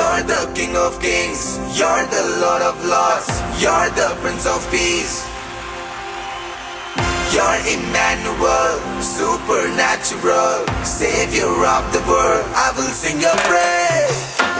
You're the King of Kings. You're the Lord of Lords. You're the Prince of Peace. You're Emmanuel, supernatural, Savior of the world. I will sing your praise.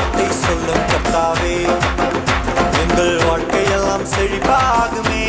வார்த்தை சொல்லும் கத்தாவே. எங்கள் வாழ்க்கையெல்லாம் செழிப்பாகுமே.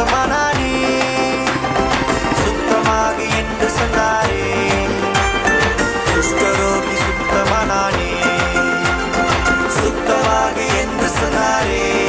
சுத்தமானாரே. சுத்தமாக என்று சொன்னாரே. குஷ்டரோகி சுத்தமானானே. சுத்தமாக என்று சொன்னாரே.